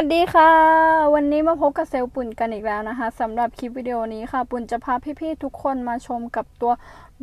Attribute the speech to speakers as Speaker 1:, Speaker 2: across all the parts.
Speaker 1: วัสดีค่ะ วันนี้มาพบกับเซลล์ปุ่นกันอีกแล้วนะคะสำหรับคลิปวิดีโอนี้ค่ะ ปุ่นจะพาพี่ๆทุกคนมาชมกับตัว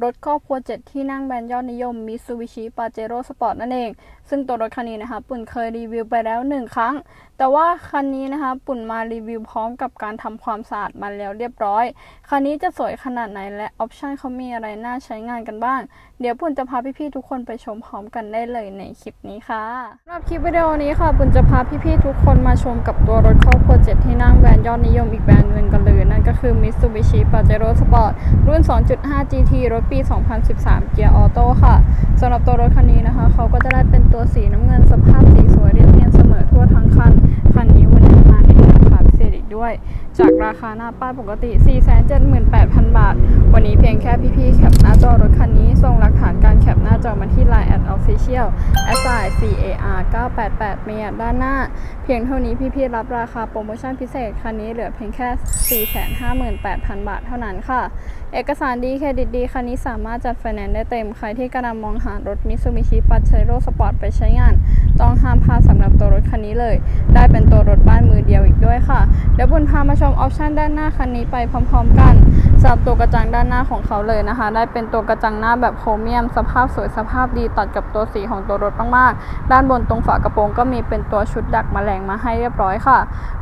Speaker 1: รถครอบครัวเจ็ดที่นั่งแบรนด์ยอดนิยม Mitsubishi Pajero Sport นั่นเอง ซึ่งตัวรถคันนี้นะคะ ปุ่นเคยรีวิวไปแล้วหนึ่งครั้ง แต่ว่าคันนี้นะคะ ปุ่นมารีวิวพร้อมกับการทำความสะอาดมาแล้วเรียบร้อย คันนี้จะสวยขนาดไหนและออปชันเขามีอะไรน่าใช้งานกันบ้าง เดี๋ยวปุ่นจะพาพี่ๆทุกคนไปชมพร้อมกันได้เลยในคลิปนี้ค่ะสำหรับคลิปวิดีโอนี้ค่ะ ปุ่นจะพาพี่ๆทุกคนมาชชมกับตัวรถครอบครัวเจ็ดที่นั่งแบรนด์ยอดนิยมอีกแบรนด์หนึ่งกันเลย นั่นก็คือ Mitsubishi Pajero Sport รุ่น 2.5 GT รถปี 2013 เกียร์ออโต้ค่ะสำหรับตัวรถคันนี้นะคะ เขาก็จะได้เป็นตัวสีน้ำเงินสภาพสีสวยเรียบเนียนเสมอทั่วทั้งคัน คันนี้วันนี้มาใน อีกด้วย จากราคาหน้าป้ายปกติ 478,000 บาท วันนี้เพียงแค่พี่ๆแคปหน้าจอรถคันนี้ ส่งหลักฐานการแคปหน้าจอมาที่ Line at official s i c a r 988เมียด้านหน้า เพียงเท่านี้พี่ๆรับราคาโปรโมชั่นพิเศษคันนี้เหลือเพียงแค่ 458,000 บาทเท่านั้นค่ะ เอกสารดีเครดิตดีคันนี้สามารถจัดไฟแนนซ์ได้เต็ม ใครที่กำลังมองหารถ Mitsubishi Pajero Sport ไปใช้งาน ต้องห้ามพลาดสำหรับตัวรถคันนี้เลย ได้เป็นตัวรถบ้านมือเดียวอีกด้วยค่ะเดี๋ยวบุญพามาชมออปชันด้านหน้าคันนี้ไปพร้อม ๆ กัน สำหรับตัวกระจังด้านหน้าของเขาเลยนะคะ ได้เป็นตัวกระจังหน้าแบบโครเมียม สภาพสวยสภาพดีตัดกับตัวสีของตัวรถมากๆ ด้านบนตรงฝากระโปรงก็มีเป็นตัวชุดดักแมลงมาให้เรียบร้อยค่ะ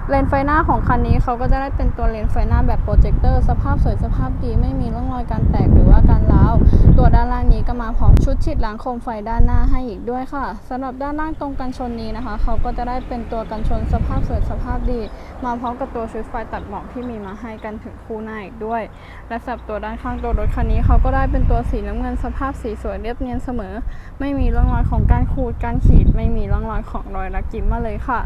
Speaker 1: เลนส์ไฟหน้าของคันนี้เขาก็จะได้เป็นตัวเลนส์ไฟหน้าแบบโปรเจคเตอร์สภาพสวยสภาพดีไม่มีร่องรอยการแตกหรือว่าการร้าวตัวด้านล่างนี้ก็มาพร้อมชุดฉีดล้างโคมไฟด้านหน้าให้อีกด้วยค่ะสำหรับด้านล่างตรงกันชนนี้นะคะ เขาก็จะได้เป็นตัวกันชนสภาพสวยสภาพดี มาพร้อมกับตัวชุดไฟตัดหมอกที่มีมาให้กันถึงคู่หน้าอีกด้วยและสับตัวด้านข้างตัวรถคันนี้เขาก็ได้เป็นตัวสีน้ำเงินสภาพสีสวยเรียบเนียนเสมอ ไม่มีร่องรอยของการขูดการขีด ไม่มีร่องรอยของรอยรักจิ้มมาเลยค่ะ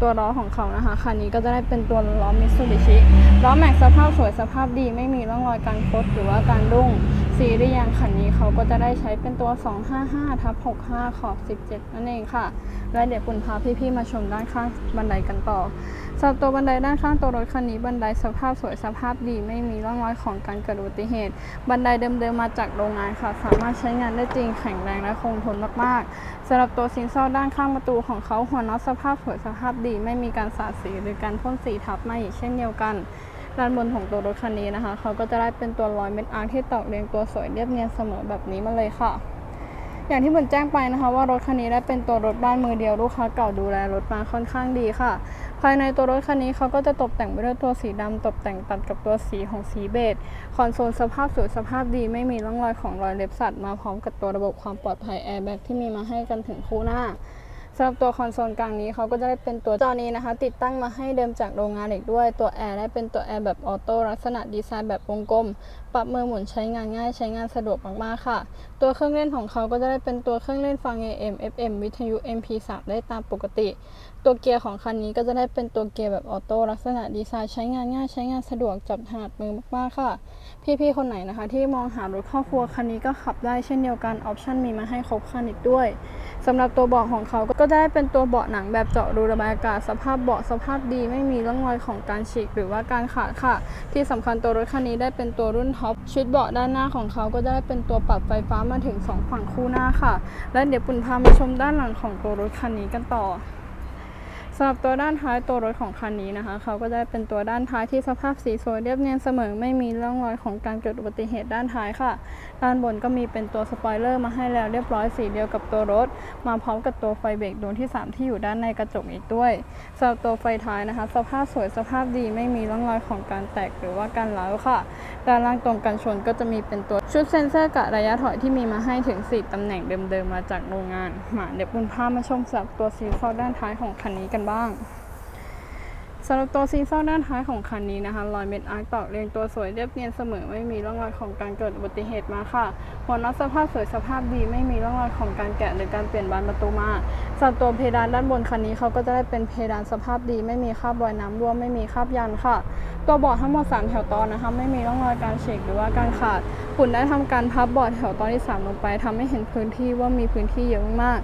Speaker 1: ตัวล้อของเขานะคะคันนี้ก็จะได้เป็นตัวล้อมิตซูบิชิล้อแม็กสภาพสวยสภาพดี ไม่มีร่องรอยการคดหรือว่าการรุ่ง ซีรีส์ยางคันนี้เขาก็จะได้ใช้เป็นตัว 255ทับ65 ขอบ 17 นั่นเองค่ะ และเดี๋ยวปุ่นพาพี่ๆมาชมด้านข้างบันไดกันต่อสำหรับตัวบันไดด้านข้างตัวรถคันนี้บันไดสภาพสวยสภาพดีไม่มีร่องรอยของการเกิดอุบัติเหตุ บันไดเดิมๆมาจากโรงงานค่ะ สามารถใช้งานได้จริงแข็งแรงและคงทนมากๆสำหรับตัวซิงเซลด้านข้างประตูของเขาหัวน็อตสภาพสวยสภาพดี ไม่มีการสาดสีหรือการพ่นสีทับมาอีกเช่นเดียวกัน ด้านบนของตัวรถคันนี้นะคะเขาก็จะได้เป็นตัวรอยเม็ดอาร์ที่ตอกเรียงตัวสวยเรียบเนียนเสมอแบบนี้มาเลยค่ะ อย่างที่ผมแจ้งไปนะคะ ว่ารถคันนี้ได้เป็นตัวรถบ้านมือเดียวลูกค้าเก่าดูแลรถมาค่อนข้างดีค่ะ ภายในตัวรถคันนี้เขาก็จะตกแต่งไปด้วยตัวสีดำตกแต่งตัดกับตัวสีของสีเบจคอนโซลสภาพสวยสภาพดีไม่มีร่องรอยของรอยเล็บสัตว์มาพร้อมกับตัวระบบความปลอดภัยแอร์แบ็กที่มีมาให้กันถึงคู่หน้า สำหรับตัวคอนโซลกลางนี้เขาก็จะได้เป็นตัวจอนี้นะคะ ติดตั้งมาให้เดิมจากโรงงานอีกด้วย ตัวแอร์ได้เป็นตัวแอร์แบบออโต้ลักษณะดีไซน์แบบวงกลม ปรับมือหมุนใช้งานง่ายใช้งานสะดวกมากๆค่ะ ตัวเครื่องเล่นของเขาก็จะได้เป็นตัวเครื่องเล่นฟัง AM FM วิทยุ MP3 ได้ตามปกติ ตัวเกียร์ของคันนี้ก็จะได้เป็นตัวเกียร์แบบออโต้ลักษณะดีไซน์ใช้งานง่ายใช้งานสะดวกจับถนัดมือมากๆค่ะ พี่ๆคนไหนนะคะ ที่มองหารถครอบครัวคันนี้ก็ขับได้เช่นเดียวกันออปชั่นมีมาให้ครบคันอีกด้วยสำหรับตัวเบาะของเขาก็็ได้เป็นตัวเบาะหนังแบบเจาะรูระบายอากาศสภาพเบาะสภาพดีไม่มีร่องรอยของการฉีกหรือว่าการขาดค่ะ ที่สำคัญตัวรถคันนี้ได้เป็นตัวรุ่นท็อปชุดเบาะด้านหน้าของเขาก็ได้เป็นตัวปรับไฟฟ้ามาถึง 2 ฝั่งคู่หน้าค่ะ และเดี๋ยวปุ่นพามาชมด้านหลังของตัวรถคันนี้กันต่อำหรับตัวด้านท้ายตัวรถของคันนี้นะคะเขาก็ได้เป็นตัวด้านท้ายที่สภาพสีสวยเรียบเนียนเสมอไม่มีร่องรอยของการเกิดอุบัติเหตุด้านท้ายค่ะ ด้านบนก็มีเป็นตัวสปอยเลอร์มาให้แล้วเรียบร้อยสีเดียวกับตัวรถ มาพร้อมกับตัวไฟเบรกดวงที่ 3 ที่อยู่ด้านในกระจกอีกด้วยสำหรับตัวไฟท้ายนะคะ สภาพสวยสภาพดีไม่มีร่องรอยของการแตกหรือว่าการร้าค่ะ ด้านล่างตรงกันชนก็จะมีเป็นตัวชุดเซ็นเซอร์กะระยะถอยที่มีมาให้ถึง 4 ตำแหน่งเดิมๆมาจากโรงงานมาเดี๋ยวคุณพามาชมสำหรับตัวซีเข้าด้านท้ายของคันนี้กันบ้าง สำหรับตัวซีซ่อด้านท้ายของคันนี้นะคะรอยเม็ดอาร์คตอกเรียงตัวสวยเรียบเนียนเสมอไม่มีร่องรอยของการเกิดอุบัติเหตุมาค่ะหัวน็อตสภาพสวยสภาพดีไม่มีร่องรอยของการแกะหรือการเปลี่ยนบานประตูมาสำหรับตัวเพดานด้านบนคันนี้เขาก็จะได้เป็นเพดานสภาพดี ไม่มีคราบรอยน้ำรั่วไม่มีคราบยันค่ะ ตัวเบาะทั้งหมด3แถวตอนนะคะไม่มีร่องรอยการเฉกหรือว่าการขาดปุ่นได้ทำการพับเบาะแถวตอนที่ 3 ลงไปทำให้เห็นพื้นที่ว่ามีพื้นที่เยอะมาก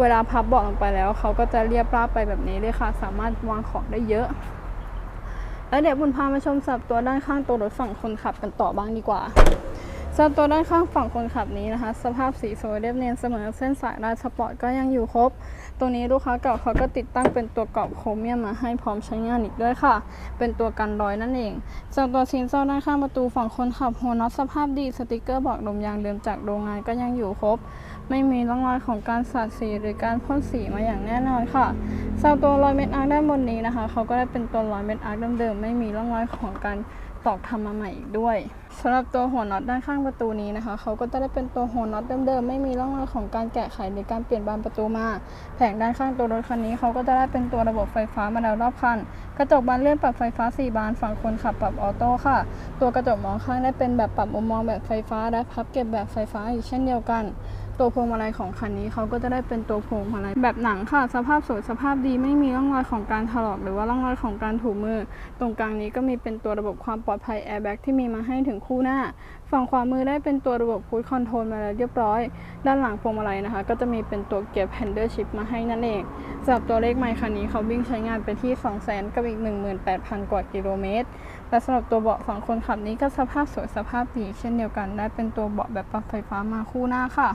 Speaker 1: เวลาพับเบาะลงไปแล้วเขาก็จะเรียบราบไปแบบนี้เลยค่ะ สามารถวางของได้เยอะ แล้วเดี๋ยวบุญพามาชมสับตัวด้านข้างตัวรถฝั่งคนขับกันต่อบ้างดีกว่า ส่วนตัวด้านข้างฝั่งคนขับนี้นะคะ สภาพสีสวยเรียบเนียนเสมอเส้นสายลายสปอร์ตก็ยังอยู่ครบตรงนี้ลูกค้าเก่าเขาก็ติดตั้งเป็นตัวกรอบโครเมียมมาให้พร้อมใช้งานอีกด้วยค่ะ เป็นตัวกันรอยนั่นเองส่วนตัวชิ้นโซ่ด้านข้างประตูฝั่งคนขับหัวน็อตสภาพดีสติกเกอร์บอกลมยางเดิมจากโรงงานก็ยังอยู่ครบ ไม่มีร่องรอยของการสาดสีหรือการพ่นสีมาอย่างแน่นอนค่ะสำหรับตัวรอยเม็ดอาร์ด้านบนนี้นะคะเขาก็ได้เป็นตัวรอยเม็ดอาร์เดิมๆไม่มีร่องรอยของการ ตอกทำมาใหม่อีกด้วยสำหรับตัวหัวน็อตด้านข้างประตูนี้นะคะเขาก็จะได้เป็นตัวหัวน็อตเดิมๆไม่มีร่องรอยของการแกะไขหรือการเปลี่ยนบานประตูมา แผงด้านข้างตัวรถคันนี้เขาก็จะได้เป็นตัวระบบไฟฟ้ามาแล้วรอบคัน กระจกบานเลื่อนปรับไฟฟ้า 4 บานฝั่งคนขับปรับออโต้ค่ะ ตัวกระจกมองข้างได้เป็นแบบปรับมุมมองแบบไฟฟ้าและพับเก็บแบบไฟฟ้าอีกเช่นเดียวกัน ตัวพวงมาลัยของคันนี้เขาก็จะได้เป็นตัวพวงมาลัยแบบหนังค่ะ สภาพสวยสภาพดีไม่มีร่องรอยของการถลอกหรือว่าร่องรอยของการถูมือ ตรงกลางนี้ก็มีเป็นตัวระบบความปลอดภัยแอร์แบ็กที่มีมาให้ถึงคู่หน้า ฝั่งขวามือได้เป็นตัวระบบคูดคอนโทรลมาแล้วเรียบร้อย ด้านหลังพวงมาลัยนะคะ ก็จะมีเป็นตัวเกียร์แพนเดอร์ชิพมาให้นั่นเองสำหรับตัวเลขไมค์คันนี้เขาวิ่งใช้งานไปที่ 2 0 0 0 0 0กับอีก 18,000 กว่ากิโลเมตรและสำหรับตัวเบาะฝั่งคนขับนี้ก็สภาพสวยสภาพดีเช่นเดียวกัน ได้เป็นตัวเบาะแบบปรับไฟฟ้ามาคู่หน้าค่ะ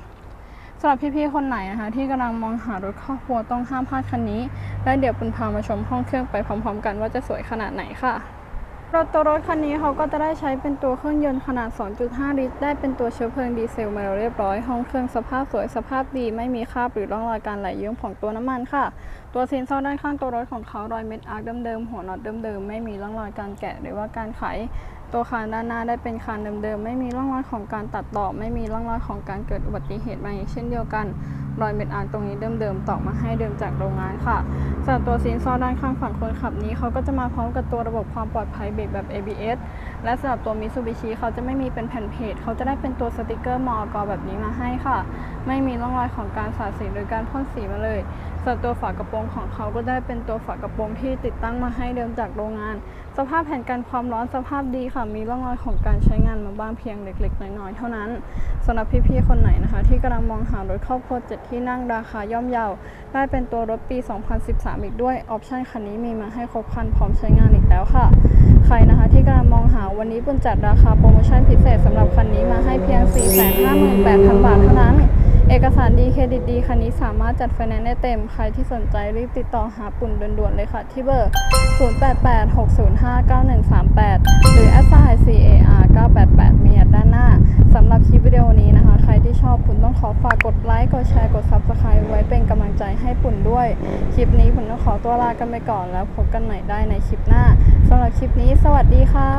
Speaker 1: ำหรับพี่ๆคนไหนนะคะ ที่กำลังมองหารถครอบครัวต้องห้ามพลาดคันนี้ และเดี๋ยวปุณพามาชมห้องเครื่องไปพร้อม ๆ กันว่าจะสวยขนาดไหนค่ะรถตัวรถคันนี้เขาก็จะได้ใช้เป็นตัวเครื่องยนต์ขนาด 2.5 ลิตร ได้เป็นตัวเชื้อเพลิงดีเซลมาเรียบร้อย ห้องเครื่องสภาพสวยสภาพดีไม่มีคราบหรือร่องรอยการไหลเยิ้มของตัวน้ำมันค่ะ ตัวเซนเซอร์ด้านข้างตัวรถของเขารอยเม็ดอาร์คเดิมๆหัวน็อตเดิมๆไม่มีร่องรอยการแกะหรือว่าการไข ตัวคานด้านหน้าได้เป็นคานเดิมๆ ไม่มีร่องรอยของการตัดต่อ ไม่มีร่องรอยของการเกิดอุบัติเหตุมาอีกเช่นเดียวกัน รอยเม็ดอาร์ตรงนี้เดิมๆตอกมาให้เดิมจากโรงงานค่ะสำหรับตัวซีนซอด้านข้างฝั่งคนขับนี้เขาก็จะมาพร้อมกับตัวระบบความปลอดภัยเบรกแบบ ABS และสำหรับตัวมิ t ูบิชิเขาจะไม่มีเป็นแผ่นเพจเขาจะได้เป็นตัวสติกเกอร์มอกแบบนี้มาให้ค่ะ ไม่มีร่องรอยของการสาดสีหรือการพ่นสีมาเลย สำหรับตัวฝากระโปรงของเขาก็ได้เป็นตัวฝากระโปรงที่ติดตั้งมาให้เดิมจากโรงงาน สภาพแผ่นกันความร้อนสภาพดีค่ะ มีร่องรอยของการใช้งานมาบ้างเพียงเล็ก ๆ น้อยๆเท่านั้นสำหรับพี่ๆคนไหนนะคะ ที่กำลังมองหารถครอบครัวเจ็ดที่นั่งราคาย่อมเยาได้เป็นตัวรถปี 2013 อีกด้วยออปชั่นคันนี้มีมาให้ครบครันพร้อมใช้งานอีกแล้วค่ะ ใครนะคะที่กำลังมองหาวันนี้ปุ่นจัดราคาโปรโมชั่นพิเศษสำหรับคันนี้มาให้เพียง 458,000 บาทเท่านั้น เอกสารดีเครดิตดีคันนี้สามารถจัดไฟแนนซ์ได้เต็ม ใครที่สนใจรีบติดต่อหาปุ่นด่วนๆเลยค่ะ ที่เบอร์ 0886059138 หรือ s i car 988มีแอดด้านหน้าสำหรับคลิปวิดีโอนี้นะคะ ใครที่ชอบปุ่นต้องขอฝากกดไลค์ กดแชร์ กด Subscribe ไว้เป็นกำลังใจให้ปุ่นด้วย คลิปนี้ปุ่นต้องขอตัวลากันไปก่อนแล้วพบกันใหม่ได้ในคลิปหน้าสำหรับคลิปนี้ สวัสดีค่ะ